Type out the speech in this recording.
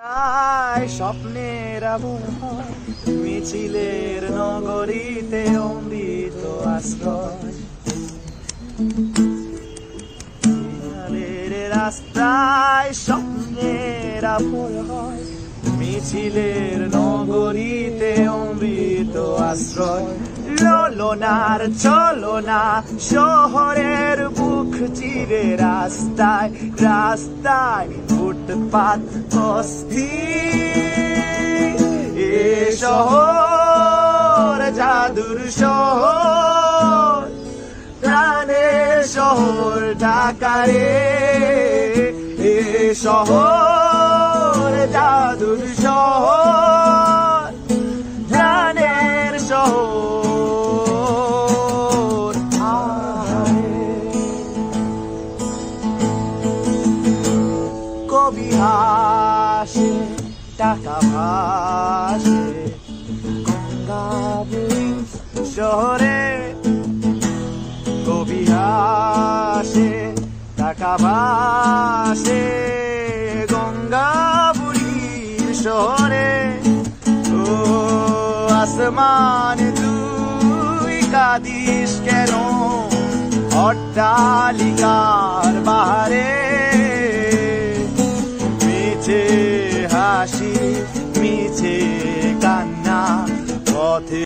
তাই স্বপ্নের মিছিলের নগরীতে অমৃত আশ্রয়। রাস্তায় স্বপ্নের মিছিলের নগরীতে অমৃত আশ্রয়। ললনার চলনা শহরের বুক চিরে রাস্তায় রাস্তায় ফুটপাত অস্থি এ শহর জাদুর শহর, প্রাণের শহর ঢাকারে। এ শহর কবি হাসে টাকা ভাসে। শহরে কবি হাসে টাকা ভাসে। গঙ্গাবুড়ির শহরে, ও আসমান তুই কাদিস কেন? অট্টালিকার বাহারে মিছে হাসি মিছে কান্না পথে